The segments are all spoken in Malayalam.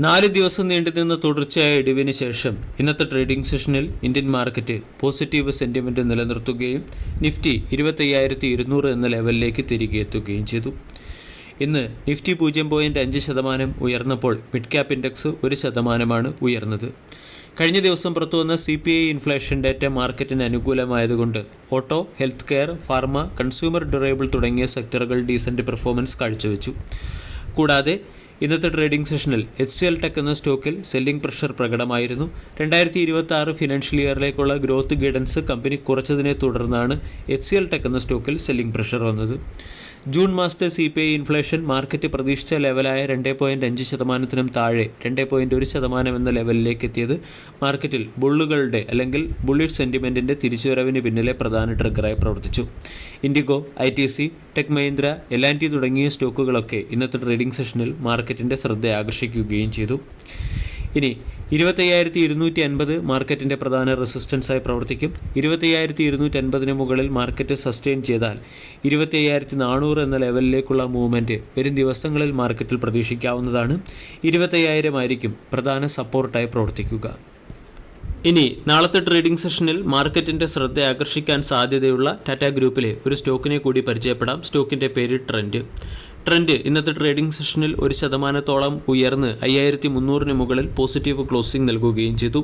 നാല് ദിവസം നീണ്ടുനിന്ന തുടർച്ചയായ ഇടിവിന് ശേഷം ഇന്നത്തെ ട്രേഡിംഗ് സെഷനിൽ ഇന്ത്യൻ മാർക്കറ്റ് പോസിറ്റീവ് സെന്റിമെന്റ് നിലനിർത്തുകയും നിഫ്റ്റി ഇരുപത്തയ്യായിരത്തി ഇരുന്നൂറ് എന്ന ലെവലിലേക്ക് തിരികെ എത്തുകയും ചെയ്തു. ഇന്ന് നിഫ്റ്റി പൂജ്യം പോയിന്റ് അഞ്ച് ശതമാനം ഉയർന്നപ്പോൾ മിഡ് ക്യാപ് ഇൻഡെക്സ് ഒരു ശതമാനമാണ് ഉയർന്നത്. കഴിഞ്ഞ ദിവസം പുറത്തുവന്ന C P I inflation data മാർക്കറ്റിന് അനുകൂലമായതുകൊണ്ട് auto health care pharma consumer durable തുടങ്ങിയ സെക്ടറുകൾ ഡീസന്റ് പെർഫോമൻസ് കാഴ്ചവെച്ചു. കൂടാതെ ഇന്നത്തെ ട്രേഡിംഗ് സെഷനിൽ എച്ച് സി എൽ ടെക് എന്ന സ്റ്റോക്കിൽ സെല്ലിംഗ് പ്രഷർ പ്രകടമായിരുന്നു. രണ്ടായിരത്തി ഇരുപത്തി ആറ് ഫിനാൻഷ്യൽ ഇയറിലേക്കുള്ള ഗ്രോത്ത് ഗൈഡൻസ് കമ്പനി കുറച്ചതിനെ തുടർന്നാണ് എച്ച് സി എൽ ടെക് എന്ന സ്റ്റോക്കിൽ സെല്ലിംഗ് പ്രഷർ വന്നത്. ജൂൺ മാസത്തെ C P I inflation market പ്രതീക്ഷിച്ച ലെവലായ രണ്ട് പോയിന്റ് അഞ്ച് ശതമാനത്തിനും താഴെ രണ്ട് പോയിന്റ് ഒരു ശതമാനം എന്ന ലെവലിലേക്ക് എത്തിയത് മാർക്കറ്റിൽ ബുള്ളുകളുടെ അല്ലെങ്കിൽ ബുള്ളിഷ് സെന്റിമെന്റിന്റെ തിരിച്ചുവരവിന് പിന്നിലെ പ്രധാന ട്രിഗറായി പ്രവർത്തിച്ചു. IndiGo I T C tech Mahindra L തുടങ്ങിയ സ്റ്റോക്കുകളൊക്കെ ഇന്നത്തെ ട്രേഡിംഗ് സെഷനിൽ മാർക്കറ്റിന്റെ ശ്രദ്ധ ആകർഷിക്കുകയും ചെയ്തു. ഇനി ഇരുപത്തയ്യായിരത്തി ഇരുന്നൂറ്റി അൻപത് മാർക്കറ്റിന്റെ പ്രധാന റെസിസ്റ്റൻസായി പ്രവർത്തിക്കും. ഇരുപത്തയ്യായിരത്തി ഇരുന്നൂറ്റി അൻപതിന് മുകളിൽ മാർക്കറ്റ് സസ്റ്റെയിൻ ചെയ്താൽ ഇരുപത്തയ്യായിരത്തി നാനൂറ് എന്ന ലെവലിലേക്കുള്ള മൂവ്മെന്റ് വരും ദിവസങ്ങളിൽ മാർക്കറ്റിൽ പ്രതീക്ഷിക്കാവുന്നതാണ്. ഇരുപത്തയ്യായിരം ആയിരിക്കും പ്രധാന സപ്പോർട്ടായി പ്രവർത്തിക്കുക. ഇനി നാളത്തെ ട്രേഡിംഗ് സെഷനിൽ മാർക്കറ്റിന്റെ ശ്രദ്ധ ആകർഷിക്കാൻ സാധ്യതയുള്ള ടാറ്റ ഗ്രൂപ്പിലെ ഒരു സ്റ്റോക്കിനെ കൂടി പരിചയപ്പെടാം. സ്റ്റോക്കിന്റെ പേര് ട്രെൻഡ്. ട്രെൻഡ് ഇന്നത്തെ ട്രേഡിംഗ് സെഷനിൽ ഒരു ശതമാനത്തോളം ഉയർന്ന് അയ്യായിരത്തി മുന്നൂറിന് മുകളിൽ പോസിറ്റീവ് ക്ലോസിംഗ് നൽകുകയും ചെയ്തു.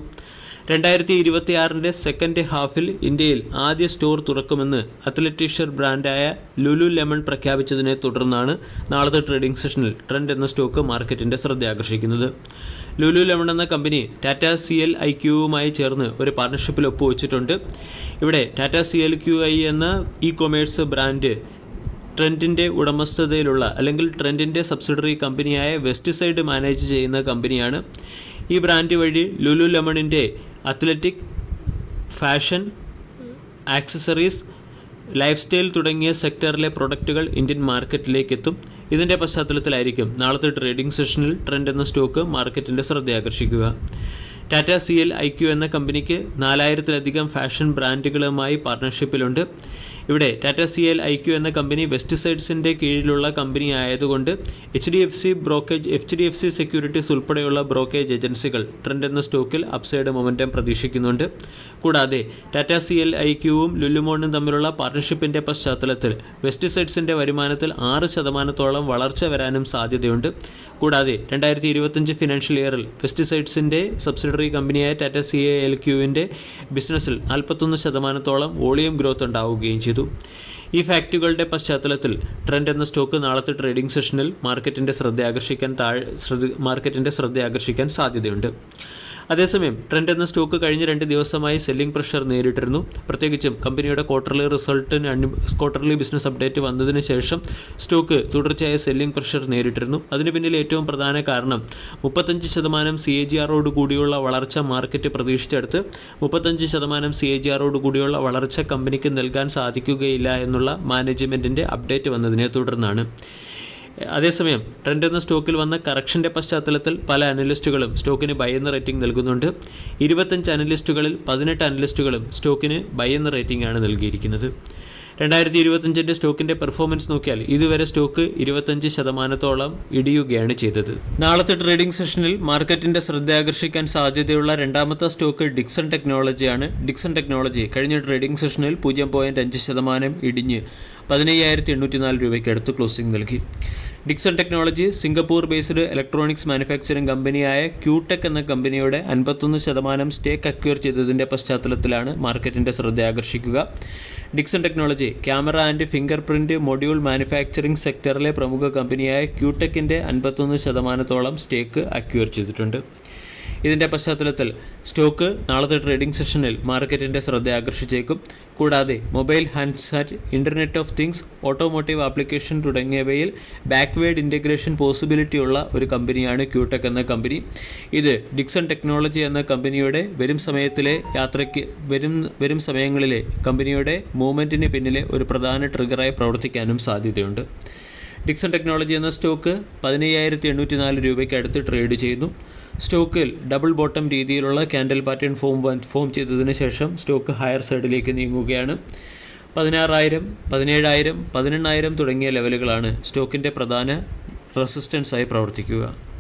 രണ്ടായിരത്തി ഇരുപത്തിയാറിന്റെ സെക്കൻഡ് ഹാഫിൽ ഇന്ത്യയിൽ ആദ്യ സ്റ്റോർ തുറക്കുമെന്ന് അത്ലറ്റീഷ്യർ ബ്രാൻഡായ ലുലു ലെമൺ പ്രഖ്യാപിച്ചതിനെ തുടർന്നാണ് നാളത്തെ ട്രേഡിംഗ് സെഷനിൽ ട്രെൻഡ് എന്ന സ്റ്റോക്ക് മാർക്കറ്റിന്റെ ശ്രദ്ധ ആകർഷിക്കുന്നത്. ലുലു ലെമൺ എന്ന company Tata C L I ക്യുവുമായി ചേർന്ന് ഒരു പാർട്ണർഷിപ്പിൽ ഒപ്പുവെച്ചിട്ടുണ്ട്. ഇവിടെ Tata C L Q I എന്ന ഇ കൊമേഴ്സ് ബ്രാൻഡ് ട്രെൻഡിന്റെ ഉടമസ്ഥതയിലുള്ള അല്ലെങ്കിൽ ട്രെൻഡിന്റെ സബ്സിഡറി കമ്പനിയായ വെസ്റ്റ് സൈഡ് മാനേജ് ചെയ്യുന്ന കമ്പനിയാണ്. ഈ ബ്രാൻഡ് വഴി ലുലു ലെമണിന്റെ athletic fashion accessories lifestyle തുടങ്ങിയ സെക്ടറിലെ പ്രൊഡക്റ്റുകൾ ഇന്ത്യൻ മാർക്കറ്റിലേക്ക് എത്തും ഇതിന്റെ പശ്ചാത്തലത്തിലായിരിക്കും നാളത്തെ ട്രേഡിംഗ് സെഷനിൽ ട്രെൻഡ് എന്ന സ്റ്റോക്ക് മാർക്കറ്റിന്റെ ശ്രദ്ധയാകർഷിക്കുക. Tata C L I Q എന്ന കമ്പനിക്ക് നാലായിരത്തിലധികം ഫാഷൻ ബ്രാൻഡുകളുമായി പാർട്ണർഷിപ്പിലുണ്ട്. ഇവിടെ Tata C L I Q എന്ന കമ്പനി വെസ്റ്റ് സൈഡ്സിന്റെ കീഴിലുള്ള കമ്പനി ആയതുകൊണ്ട് H D F C brokerage H D F C securities ഉൾപ്പെടെയുള്ള ബ്രോക്കേജ് ഏജൻസികൾ ട്രെൻഡ് എന്ന സ്റ്റോക്കിൽ അപ്സൈഡ് മൊമെന്റം പ്രതീക്ഷിക്കുന്നുണ്ട്. കൂടാതെ ടാറ്റ സി എൽ ഐ ക്യുവും ലുലുമോണും തമ്മിലുള്ള പാർട്ണർഷിപ്പിന്റെ പശ്ചാത്തലത്തിൽ വെസ്റ്റ് സൈഡ്സിന്റെ വരുമാനത്തിൽ ആറ് ശതമാനത്തോളം വളർച്ച വരാനും സാധ്യതയുണ്ട്. കൂടാതെ രണ്ടായിരത്തി ഇരുപത്തഞ്ച് ഫിനാൻഷ്യൽ ഇയറിൽ വെസ്റ്റ് സൈഡ്സിന്റെ സബ്സിഡറി കമ്പനിയായ ടാറ്റ സി എൽ ക്യുവിന്റെ ബിസിനസ്സിൽ നാൽപ്പത്തൊന്ന് ശതമാനത്തോളം വോളിയം ഗ്രോത്ത് ഉണ്ടാവുകയും ചെയ്തു. ഈ ഫാക്റ്റുകളുടെ പശ്ചാത്തലത്തിൽ ട്രെൻഡ് എന്ന സ്റ്റോക്ക് നാളത്തെ ട്രേഡിംഗ് സെഷനിൽ മാർക്കറ്റിന്റെ ശ്രദ്ധ ആകർഷിക്കാൻ താഴെ മാർക്കറ്റിന്റെ ശ്രദ്ധ ആകർഷിക്കാൻ സാധ്യതയുണ്ട്. അതേസമയം ട്രെൻഡ് എന്ന സ്റ്റോക്ക് കഴിഞ്ഞ രണ്ട് ദിവസമായി സെല്ലിംഗ് പ്രഷർ നേരിട്ടിരുന്നു. പ്രത്യേകിച്ചും കമ്പനിയുടെ ക്വാർട്ടർലി റിസൾട്ടിന് ക്വാർട്ടർലി ബിസിനസ് അപ്ഡേറ്റ് വന്നതിന് ശേഷം സ്റ്റോക്ക് തുടർച്ചയായ സെല്ലിംഗ് പ്രഷർ നേരിട്ടിരുന്നു. അതിന് പിന്നിൽ ഏറ്റവും പ്രധാന കാരണം മുപ്പത്തഞ്ച് ശതമാനം സി എ ജി ആറോട് കൂടിയുള്ള വളർച്ച മാർക്കറ്റ് പ്രതീക്ഷിച്ചെടുത്ത് മുപ്പത്തഞ്ച് ശതമാനം സി എ ജി ആറോട് കൂടിയുള്ള വളർച്ച കമ്പനിക്ക് നൽകാൻ സാധിക്കുകയില്ല എന്നുള്ള മാനേജ്മെന്റിന്റെ അപ്ഡേറ്റ് വന്നതിനെ തുടർന്നാണ്. അതേസമയം ട്രെൻഡ് എന്ന സ്റ്റോക്കിൽ വന്ന കറക്ഷന്റെ പശ്ചാത്തലത്തിൽ പല അനലിസ്റ്റുകളും സ്റ്റോക്കിന് ബൈ എന്ന റേറ്റിംഗ് നൽകുന്നുണ്ട്. ഇരുപത്തഞ്ച് അനലിസ്റ്റുകളിൽ പതിനെട്ട് അനലിസ്റ്റുകളും സ്റ്റോക്കിന് ബൈ എന്ന റേറ്റിംഗ് ആണ് നൽകിയിരിക്കുന്നത്. രണ്ടായിരത്തി ഇരുപത്തഞ്ചിന്റെ സ്റ്റോക്കിന്റെ പെർഫോമൻസ് നോക്കിയാൽ ഇതുവരെ സ്റ്റോക്ക് ഇരുപത്തഞ്ച് ശതമാനത്തോളം ഇടിയുകയാണ് ചെയ്തത്. നാളത്തെ ട്രേഡിംഗ് സെഷനിൽ മാർക്കറ്റിന്റെ ശ്രദ്ധ ആകർഷിക്കാൻ സാധ്യതയുള്ള രണ്ടാമത്തെ സ്റ്റോക്ക് ഡിക്സൺ ടെക്നോളജിയാണ്. ഡിക്സൺ ടെക്നോളജി കഴിഞ്ഞ ട്രേഡിംഗ് സെഷനിൽ പൂജ്യം പോയിന്റ് അഞ്ച് ശതമാനം ഇടിഞ്ഞ് പതിനയ്യായിരത്തി എണ്ണൂറ്റി നാല് രൂപയ്ക്ക് അടുത്ത് ക്ലോസിംഗ് നൽകി. Dixon technology Singapore based electronics manufacturing കമ്പനിയായ ക്യൂടെക് എന്ന കമ്പനിയുടെ അൻപത്തൊന്ന് ശതമാനം സ്റ്റേക്ക് അക്വയർ ചെയ്തതിന്റെ പശ്ചാത്തലത്തിലാണ് മാർക്കറ്റിന്റെ ശ്രദ്ധ ആകർഷിക്കുക. Dixon technology camera and fingerprint module manufacturing സെക്ടറിലെ പ്രമുഖ കമ്പനിയായ ക്യൂടെക്കിന്റെ അൻപത്തൊന്ന് ശതമാനത്തോളം സ്റ്റേക്ക് അക്വയർ ചെയ്തിട്ടുണ്ട്. ഇതിന്റെ പശ്ചാത്തലത്തിൽ സ്റ്റോക്ക് നാളത്തെ ട്രേഡിംഗ് സെഷനിൽ മാർക്കറ്റിന്റെ ശ്രദ്ധ ആകർഷിച്ചേക്കും. കൂടാതെ mobile handset internet of things automotive application തുടങ്ങിയവയിൽ ബാക്ക്വേഡ് ഇന്റഗ്രേഷൻ പോസിബിലിറ്റി ഉള്ള ഒരു കമ്പനിയാണ് ക്യൂടെക് എന്ന കമ്പനി. ഇത് ഡിക്സൺ ടെക്നോളജി എന്ന കമ്പനിയുടെ വരും സമയത്തിലെ യാത്രയ്ക്ക് വരും വരും സമയങ്ങളിലെ കമ്പനിയുടെ മൂവ്മെന്റിന് പിന്നിലെ ഒരു പ്രധാന ട്രിഗറായി പ്രവർത്തിക്കാനും സാധ്യതയുണ്ട്. ഡിക്സൺ ടെക്നോളജി എന്ന സ്റ്റോക്ക് പതിനയ്യായിരത്തി എണ്ണൂറ്റി നാല് രൂപയ്ക്ക് അടുത്ത് ട്രേഡ് ചെയ്യുന്നു സ്റ്റോക്കിൽ ഡബിൾ ബോട്ടം രീതിയിലുള്ള ക്യാൻഡൽ പാറ്റേൺ ഫോം ഫോം ചെയ്തതിന് ശേഷം സ്റ്റോക്ക് ഹയർ സൈഡിലേക്ക് നീങ്ങുകയാണ്. പതിനാറായിരം പതിനേഴായിരം പതിനെണ്ണായിരം തുടങ്ങിയ ലെവലുകളാണ് സ്റ്റോക്കിന്റെ പ്രധാന റെസിസ്റ്റൻസായി പ്രവർത്തിക്കുക.